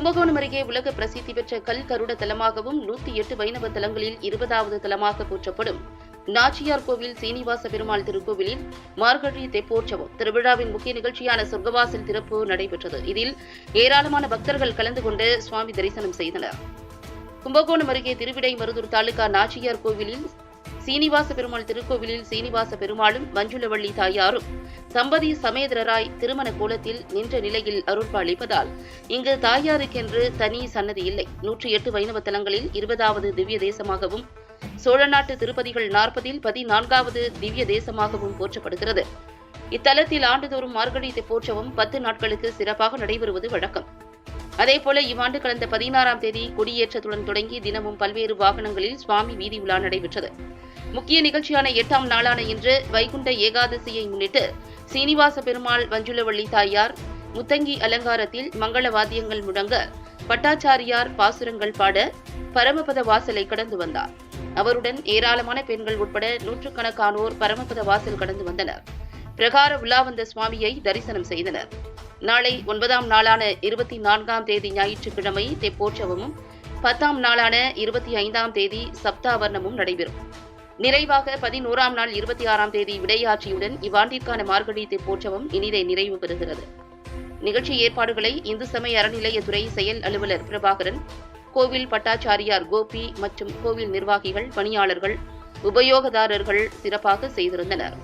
கும்பகோணம் அருகே உலக பிரசித்தி பெற்ற கல் கருட தலமாகவும் நூத்தி எட்டு வைணவ தலங்களில் இருபதாவது தலமாக போற்றப்படும். நாச்சியார் கோவில் சீனிவாச பெருமாள் திருக்கோவிலில் மார்கழி தெப்போற்சவம் திருவிழாவின் முக்கிய நிகழ்ச்சியான சொர்க்கவாசல் திறப்பு நடைபெற்றது. இதில் ஏராளமான பக்தர்கள் கலந்து கொண்டு சுவாமி தரிசனம் செய்தனர். கும்பகோணம் அருகே திருவிடை மருதூர் தாலுகா நாச்சியார் கோவிலில் சீனிவாச பெருமாள் திருக்கோவிலில் சீனிவாச பெருமாளும் மஞ்சுளவள்ளி தாயாரும் சம்பதி சமேதரராய் திருமண கோலத்தில் நின்ற நிலையில் அருள்பாளிப்பதால் இங்கு தாயாருக்கென்று தனி சன்னதி இல்லை. நூற்றி எட்டு வைணவ தலங்களில் இருபதாவது திவ்ய தேசமாகவும் சோழநாட்டு திருப்பதிகள் நாற்பதில் பதினான்காவது திவ்ய தேசமாகவும் போற்றப்படுகிறது. இத்தலத்தில் ஆண்டுதோறும் மார்கழி போற்றவும் பத்து நாட்களுக்கு சிறப்பாக நடைபெறுவது வழக்கம். அதேபோல இவ்வாண்டு கடந்த பதினாறாம் தேதி கொடியேற்றத்துடன் தொடங்கி தினமும் பல்வேறு வாகனங்களில் சுவாமி வீதி உலா நடைபெற்றது. முக்கிய நிகழ்ச்சியான எட்டாம் நாளான இன்று வைகுண்ட ஏகாதசியை முன்னிட்டு சீனிவாச பெருமாள் வஞ்சுளவள்ளி தாயார் முத்தங்கி அலங்காரத்தில் மங்கள வாத்தியங்கள் முழங்க பட்டாச்சாரியார் பாசுரங்கள் பாட பரமபத வாசலை கடந்து வந்தார். அவருடன் ஏராளமான பெண்கள் உட்பட நூற்றுக்கணக்கானோர் பரமபத வாசல் கடந்து வந்தனர். பிரகார உலா வந்த சுவாமியை தரிசனம் செய்தனர். நாளை ஒன்பதாம் நாளான இருபத்தி நான்காம் தேதி ஞாயிற்றுக்கிழமை தெப்போற்சவமும் பத்தாம் நாளான இருபத்தி ஐந்தாம் தேதி சப்தாவர்ணமும் நடைபெறும். நிறைவாக பதினோராம் நாள் இருபத்தி ஆறாம் தேதி விடையாட்சியுடன் இவ்வாண்டிற்கான மார்கழி போற்றவும் இனிதே நிறைவு பெறுகிறது. நிகழ்ச்சி ஏற்பாடுகளை இந்து சமய அறநிலையத்துறை செயல் அலுவலர் பிரபாகரன் கோவில் பட்டாச்சாரியார் கோபி மற்றும் கோவில் நிர்வாகிகள் பணியாளர்கள் உபயோகதாரர்கள் சிறப்பாக செய்திருந்தனர்.